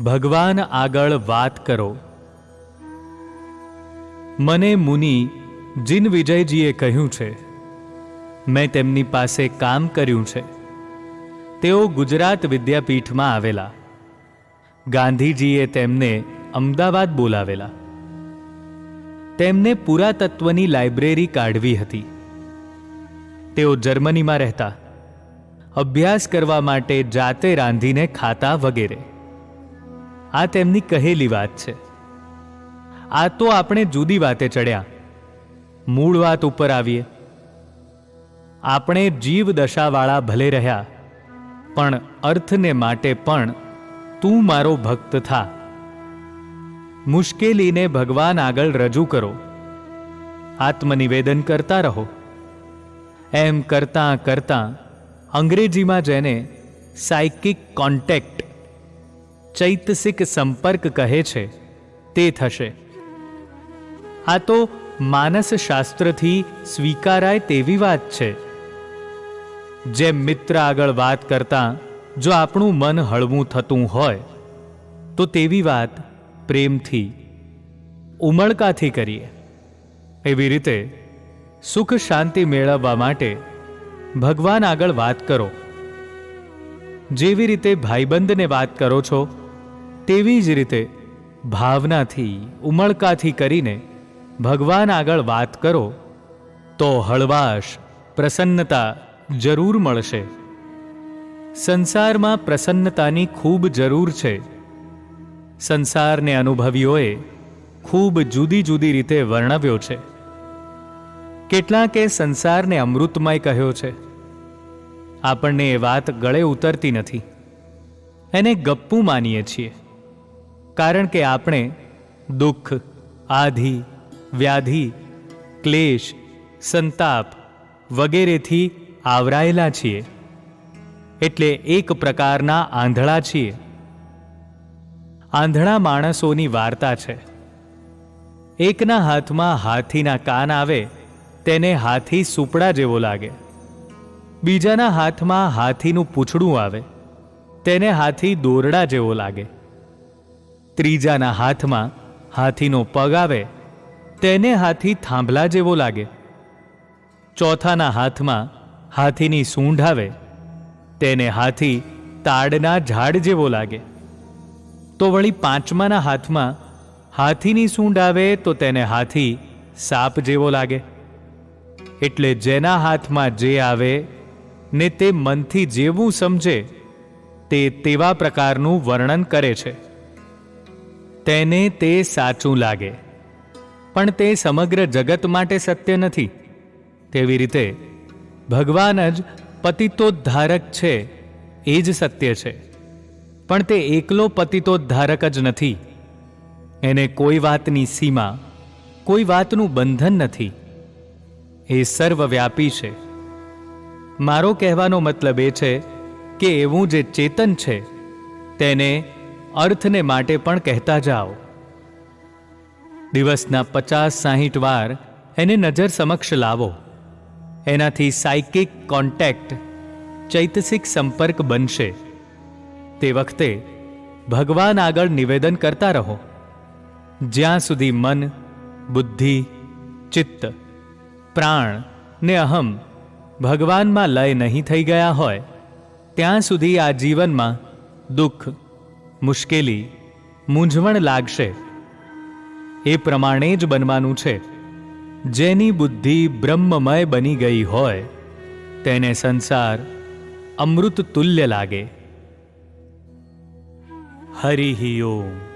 ભગવાન આગળ વાત કરો. મને મુનિ જીન વિજયજીએ કહ્યું છે, મેં તેમની પાસે કામ કર્યું છે. તેઓ ગુજરાત વિદ્યાપીઠમાં આવેલા. ગાંધીજીએ તેમને અમદાવાદ બોલાવેલા. તેમને પુરાતત્વની લાઇબ્રેરી કાઢવી હતી. તેઓ જર્મનીમાં રહેતા. અભ્યાસ કરવા માટે જાતે રાંધીને ખાતા વગેરે. આ તેમની કહેલી વાત છે. આ તો આપણે જુદી વાતે ચડ્યા. મૂળ વાત ઉપર આવીએ. આપણે જીવ દશાવાળા ભલે રહ્યા, પણ અર્થને માટે પણ તું મારો ભક્ત થા. મુશ્કેલીને ભગવાન આગળ રજૂ કરો. આત્મનિવેદન કરતા રહો. એમ કરતાં કરતાં અંગ્રેજીમાં જેને સાયકિક કોન્ટેક્ટ ચૈતસિક સંપર્ક કહે છે, તે થશે. આ તો માનસશાસ્ત્રથી સ્વીકારાય તેવી વાત છે. જેમ મિત્ર આગળ વાત કરતાં, જો આપણું મન હળવું થતું હોય, તો તેવી વાત પ્રેમથી, ઉમળકાથી કરીએ. એવી રીતે સુખ શાંતિ મેળવવા માટે ભગવાન આગળ વાત કરો. જેવી રીતે ભાઈબંધને વાત કરો છો તેવી જ રીતે ભાવનાથી, ઉમળકાથી કરીને ભગવાન આગળ વાત કરો, તો હળવાશ પ્રસન્નતા જરૂર મળશે. સંસારમાં પ્રસન્નતાની ખૂબ જરૂર છે. સંસારને અનુભવીઓએ ખૂબ જુદી જુદી રીતે વર્ણવ્યો છે. કેટલાકે સંસારને અમૃતમય કહ્યો છે. આપણને એ વાત ગળે ઉતરતી નથી. એને ગપ્પું માનીએ છીએ. કારણ કે આપણે દુઃખ, આધિ, વ્યાધિ, ક્લેશ, સંતાપ વગેરેથી આવરાયેલા છીએ. એટલે એક પ્રકારના આંધળા છીએ. આંધળા માણસોની વાર્તા છે. એકના હાથમાં હાથીના કાન આવે, તેને હાથી સુપડા જેવો લાગે. બીજાના હાથમાં હાથીનું પૂંછડું આવે, તેને હાથી દોરડા જેવો લાગે. ત્રીજાના હાથમાં હાથીનો પગ આવે, તેને હાથી થાંભલા જેવો લાગે. ચોથાના હાથમાં હાથીની સૂંઢ આવે, તેને હાથી તાડના ઝાડ જેવો લાગે. તો વળી પાંચમાના હાથમાં હાથીની સૂંઢ આવે તો તેને હાથી સાપ જેવો લાગે. એટલે જેના હાથમાં જે આવે ને તે મનથી જેવું સમજે, તે તેવા પ્રકારનું વર્ણન કરે છે. તેને તે સાચું લાગે. પણ તે સમગ્ર જગત માટે સત્ય નથી. તેવી રીતે, ભગવાન જ પતિતોદ્ધારક છે, એ જ સત્ય છે. પણ તે એકલો પતિતોદ્ધારક જ નથી. એને કોઈ વાતની સીમા, કોઈ વાતનું બંધન નથી. એ સર્વવ્યાપી છે. મારો કહેવાનો મતલબ એ છે કે એવું જે ચેતન છે, તેને અર્થને માટે પણ કહેતા જાઓ. દિવસના પચાસ સાહીઠ વાર એને નજર સમક્ષ લાવો. એનાથી સાયકિક કોન્ટેક્ટ, ચૈતસિક સંપર્ક બનશે. તે વખતે ભગવાન આગળ નિવેદન કરતા રહો. જ્યાં સુધી મન, બુદ્ધિ, ચિત્ત, પ્રાણ ને અહમ ભગવાનમાં લય નહીં થઈ ગયા હોય, ત્યાં સુધી આ જીવનમાં દુઃખ મુશ્કેલી, મૂંઝવણ લાગશે. એ પ્રમાણે જ બનવાનું છે. જેની બુદ્ધિ બ્રહ્મમય બની ગઈ હોય, તેને સંસાર અમૃત તુલ્ય લાગે. હરિ ઓમ.